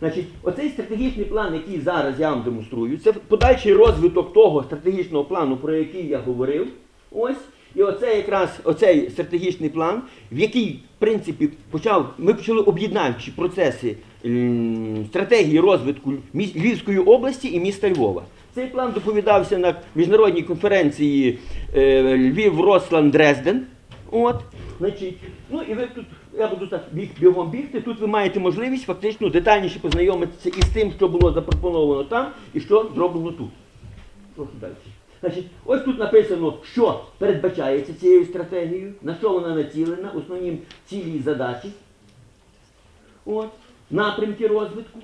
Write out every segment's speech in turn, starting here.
Значить, оцей стратегічний план, який зараз я вам демонструю, це подальший розвиток того стратегічного плану, про який я говорив. Ось. І оце якраз оцей стратегічний план, в який, в принципі, почав, ми почали об'єднавчі процеси стратегії розвитку Львівської області і міста Львова. Цей план доповідався на міжнародній конференції е, Львів, Рослан, Дрезден. От, значить, ну і ви тут, я буду так біг, бігом бігти, тут ви маєте можливість фактично детальніше познайомитися із тим, що було запропоновано там і що зроблено тут. Прошу далі. Значить, ось тут написано, що передбачається цією стратегією, на що вона націлена, основні цілі і задачі. От, напрямки розвитку.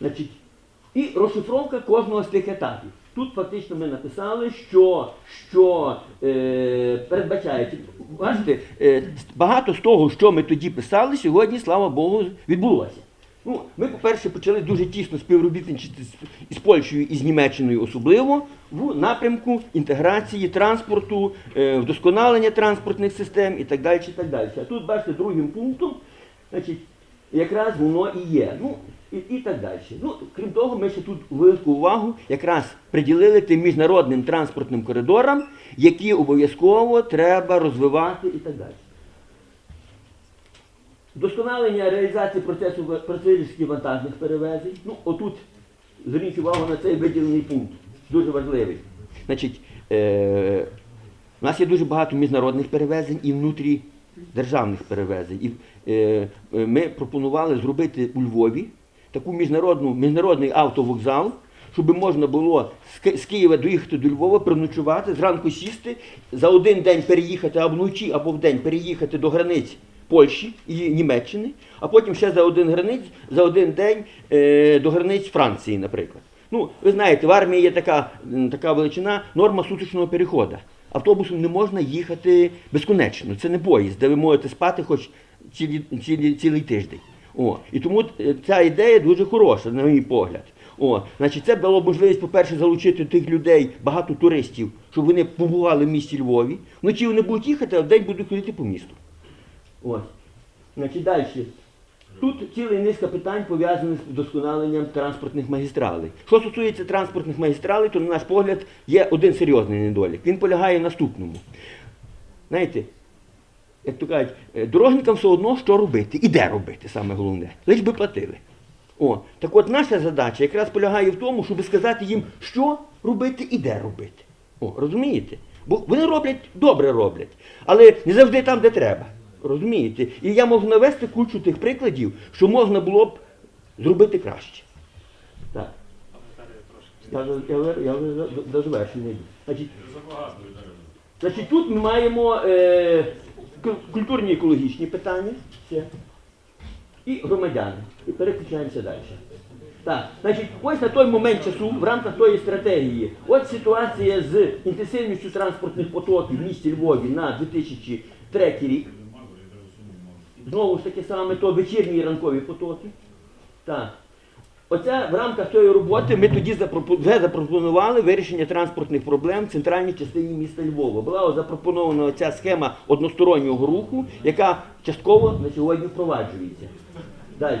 Значить, і розшифровка кожного з тих етапів. Тут фактично ми написали, що, що е, передбачається. Бачите, е, багато з того, що ми тоді писали, сьогодні, слава Богу, відбулося. Ну, ми, по-перше, почали дуже тісно співробітничати з, Польщею і з Німеччиною особливо в напрямку інтеграції транспорту, е, вдосконалення транспортних систем і так далі. І так далі. А тут, бачите, другим пунктом, значить, якраз воно і є. Ну, і, і так далі. Ну, крім того, ми ще тут велику увагу якраз приділили тим міжнародним транспортним коридорам, які обов'язково треба розвивати і так далі. Вдосконалення реалізації процесу пасажирських вантажних перевезень. Ну, отут зверніть увагу на цей виділений пункт. Дуже важливий. Значить, е, у нас є дуже багато міжнародних перевезень і внутрі державних перевезень. Ми пропонували зробити у Львові таку міжнародну, міжнародний автовокзал, щоб можна було з Ки- Києва доїхати до Львова, переночувати, зранку сісти, за один день переїхати або вночі, або в день переїхати до границь Польщі і Німеччини, а потім ще за один границь, за один день е, до границь Франції, наприклад. Ну, ви знаєте, в армії є така, така величина норма суточного переходу. Автобусом не можна їхати безконечно. Це не поїзд, де ви можете спати хоч цілі, цілі, цілий тиждень. О, і тому е, ця ідея дуже хороша, на мій погляд. О, значить, це дало можливість, по-перше, залучити тих людей, багато туристів, щоб вони побували в місті Львові. Вночі вони будуть їхати, а вдень будуть ходити по місту. Ось. Значить, далі. Тут ціла низка питань пов'язаних з вдосконаленням транспортних магістралей. Що стосується транспортних магістралей, то, на наш погляд, є один серйозний недолік. Він полягає в наступному. Знаєте, як то кажуть, е, дорожникам все одно, що робити і де робити, саме головне. Лиш би платили. О, так от наша задача якраз полягає в тому, щоб сказати їм, що робити і де робити. О, розумієте? Бо вони роблять, добре роблять, але не завжди там, де треба. Розумієте? І я можу навести кучу тих прикладів, що можна було б зробити краще. Так. Я, я, вже- до- завершення. Значить, тут ми маємо е, культурні екологічні питання ще, і громадяни. І переключаємося далі. Так, значить, ось на той момент часу, в рамках тої стратегії, от ситуація з інтенсивністю транспортних потоків в місті Львові на 2003 рік. Знову ж таки саме то вечірні і ранкові потоки. Так. Оце в рамках цієї роботи ми тоді вже запропонували вирішення транспортних проблем в центральній частині міста Львова. Була запропонована ця схема одностороннього руху, яка частково на сьогодні впроваджується. Далі.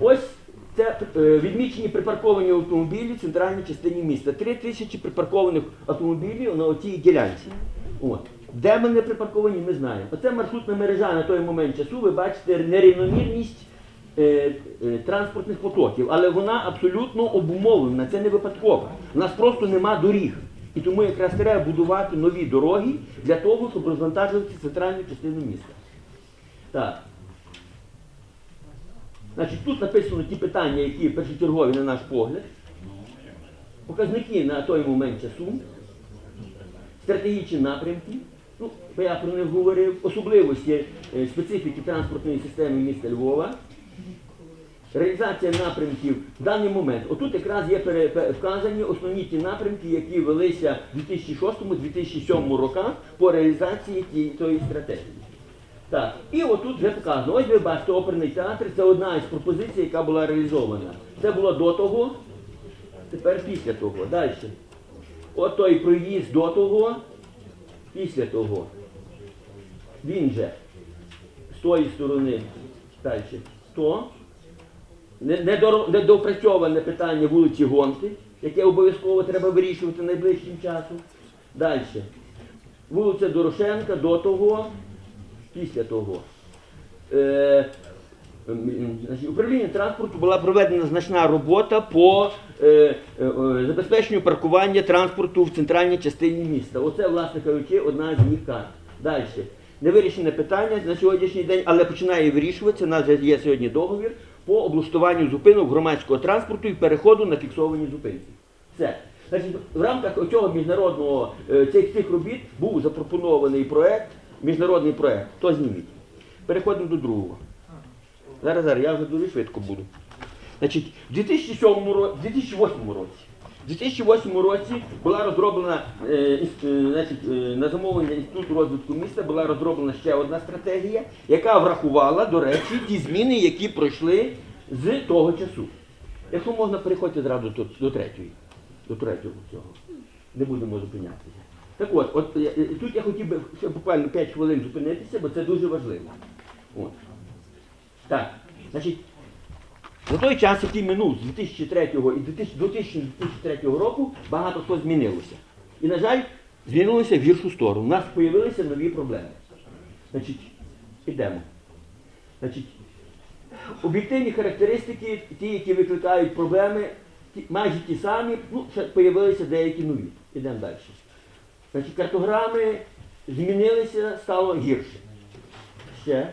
Ось це е, відмічені припарковані автомобілі в центральній частині міста. Три тисячі припаркованих автомобілів на оцій ділянці. От. Де вони припарковані, ми знаємо. Оце маршрутна мережа на той момент часу. Ви бачите нерівномірність транспортних потоків, але вона абсолютно обумовлена, це не випадково. У нас просто нема доріг. І тому якраз треба будувати нові дороги для того, щоб розвантажувати центральну частину міста. Так. Значить, тут написано ті питання, які першочергові на наш погляд. Показники на той момент часу, стратегічні напрямки, ну, я про них говорив, особливості е, специфіки транспортної системи міста Львова, Реалізація напрямків в даний момент. Отут якраз є вказані основні ті напрямки, які велися в 2006-2007 роках по реалізації тієї стратегії. Так, і отут вже показано. Ось ви бачите, оперний театр це одна із пропозицій, яка була реалізована. Це було до того, тепер після того. Далі. От той проїзд до того, після того. Він же з тої сторони. Далі. 100 недопрацьоване питання вулиці Гонти, яке обов'язково треба вирішувати найближчим часом. Далі. Вулиця Дорошенка до того, після того. Е, Управління транспорту була проведена значна робота по е, е, забезпеченню паркування транспорту в центральній частині міста. Оце, власне кажучи, одна з їх карт. Далі. Невирішене питання на сьогоднішній день, але починає вирішуватися. У нас є сьогодні договір по облаштуванню зупинок громадського транспорту і переходу на фіксовані зупинки. Все. Значить, в рамках цього міжнародного е, цих, цих робіт був запропонований проект, міжнародний проект. То зніміть. Переходимо до другого. Зараз, зараз, я вже дуже швидко буду. Значить, в 2007 в 2008 році. В 2008 році була розроблена е, е, е, на замовлення Інституту розвитку міста була розроблена ще одна стратегія, яка врахувала, до речі, ті зміни, які пройшли з того часу. Якщо можна, переходьте зразу до, до третьої. До третього цього. Не будемо зупинятися. Так от, от тут я хотів би ще буквально 5 хвилин зупинитися, бо це дуже важливо. От. Так, значить, за той час, який минув з 2003 і 2003 року, багато що змінилося. І, на жаль, змінилося в гіршу сторону. У нас з'явилися нові проблеми. Значить, ідемо. Значить, об'єктивні характеристики, ті, які викликають проблеми, ті, майже ті самі, ну, ще з'явилися деякі нові. Ідемо далі. Значить, картограми змінилися, стало гірше. Ще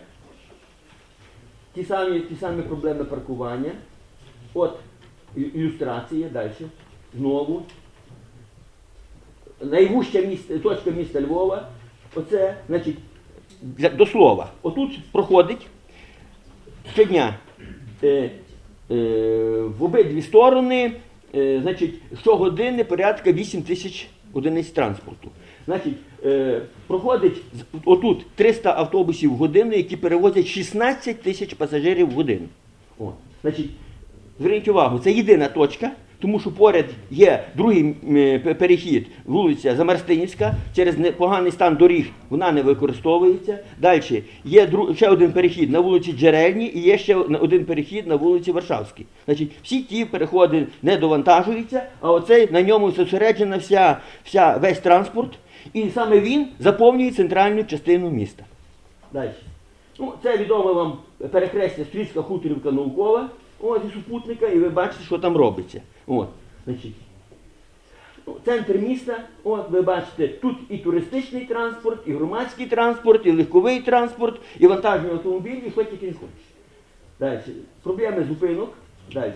ті самі, ті самі проблеми паркування. От ілюстрація далі. Знову. Найвужча місце, точка міста Львова. Оце, значить, до слова. Отут проходить щодня е, е, в обидві сторони, е, значить, щогодини порядка 8 тисяч одиниць транспорту. Значить, е, проходить отут 300 автобусів в годину, які перевозять 16 тисяч пасажирів в годину. О, значить, зверніть увагу, це єдина точка, тому що поряд є другий е, пе- перехід, вулиця Замарстинівська, через непоганий стан доріг вона не використовується. Далі є ще один перехід на вулиці Джерельній і є ще один перехід на вулиці Варшавській. Значить, всі ті переходи не довантажуються, а оцей на ньому зосереджена вся, вся весь транспорт, і саме він заповнює центральну частину міста. Далі. Ну, це відоме вам перехрестя Стрільська хуторівка наукова, ось і супутника, і ви бачите, що там робиться. От, значить. Центр міста, от ви бачите, тут і туристичний транспорт, і громадський транспорт, і легковий транспорт, і вантажні автомобілі, і що тільки не хочеш. Далі. Проблеми зупинок. Далі.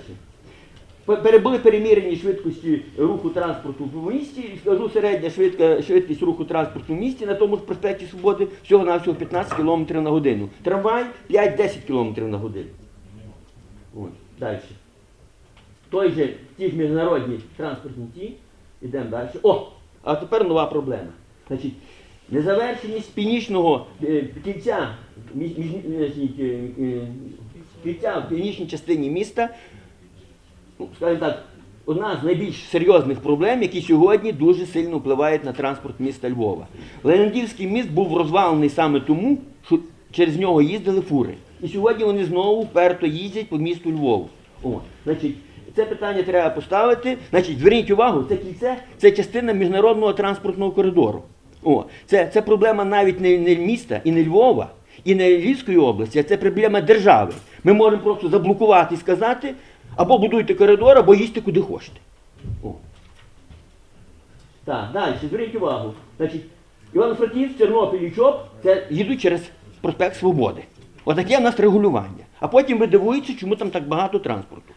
Були перемірені швидкості руху транспорту в місті, і скажу, середня швидка, швидкість руху транспорту в місті на тому ж проспекті Свободи всього на всього 15 км на годину. Трамвай 5-10 км на годину. От, далі. Той же, ті ж міжнародні транспортні ті, йдемо далі. О! А тепер нова проблема. Значить, незавершеність північного е, кільця, між, між, е, е, кільця в північній частині міста ну, скажімо так, одна з найбільш серйозних проблем, які сьогодні дуже сильно впливають на транспорт міста Львова. Леонідівський міст був розвалений саме тому, що через нього їздили фури. І сьогодні вони знову вперто їздять по місту Львову. О, значить, це питання треба поставити. Значить, зверніть увагу, це кільце це частина міжнародного транспортного коридору. О, це, це проблема навіть не, не міста і не Львова, і не Львівської області, а це проблема держави. Ми можемо просто заблокувати і сказати, або будуйте коридор, або їсти куди хочете. О. Так, далі, зверніть увагу. Значить, Івано-Франківськ, Тернопіль і ЧОП це їдуть через проспект Свободи. Отаке в нас регулювання. А потім ви дивуєтеся, чому там так багато транспорту.